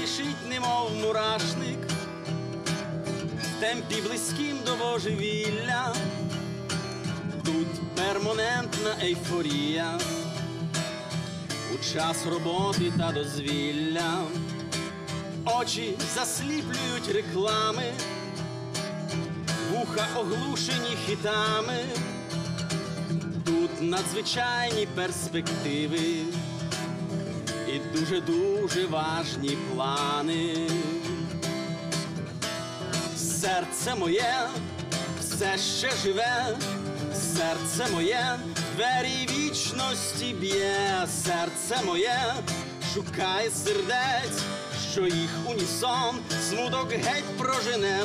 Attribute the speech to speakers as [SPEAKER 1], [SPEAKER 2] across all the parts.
[SPEAKER 1] тішить, немов мурашник, в темпі близьким до божевілля, тут перманентна ейфорія, у час роботи та дозвілля, очі засліплюють реклами, вуха оглушені хітами. Тут надзвичайні перспективи і дуже-дуже важні плани. Серце моє все ще живе, серце моє двері вічності б'є, серце моє шукає сердець, що їх унісон смуток геть прожене.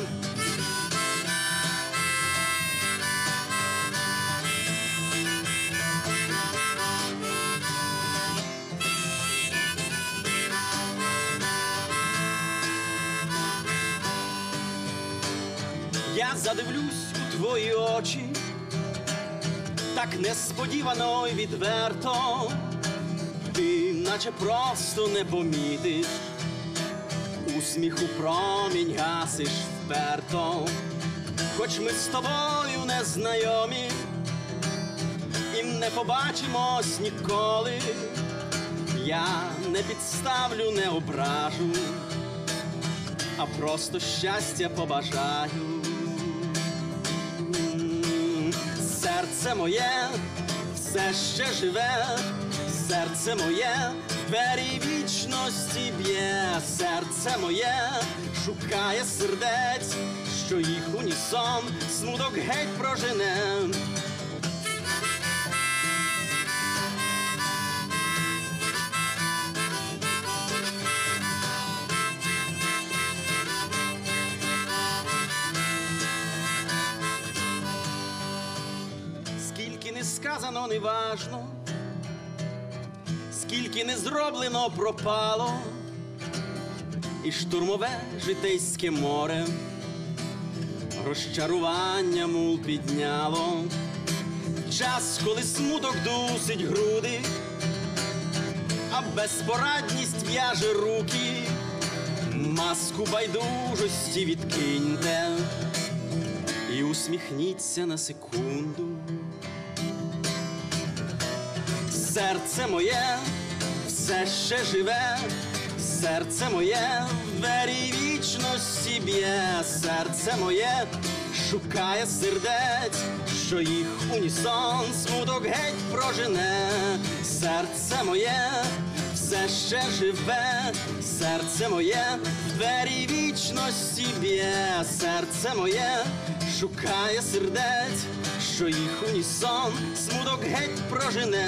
[SPEAKER 1] Я задивлюсь у твої очі, так несподівано й відверто, ти наче просто не помітиш, усміху промінь гасиш вперто, хоч ми з тобою не знайомі і не побачимось ніколи, я не підставлю, не ображу. А просто щастя побажаю. Серце моє все ще живе, серце моє двері вічності б'є, серце моє шукає сердець, що їх унісон смуток геть прожене. Сказано, не важно, скільки не зроблено, пропало, і штурмове житейське море, розчарування мул підняло, час, коли смуток дусить груди, а безпорадність в'яже руки, маску байдужості відкиньте і усміхніться на секунду. Серце моє все ще живе, серце моє в двері вічності б'є, серце моє шукає сердець, що їх унісон смуток геть прожене, серце моє все ще живе, серце моє двері вічності б'є, серце моє шукає сердець, що їх унісон смуток геть прожене.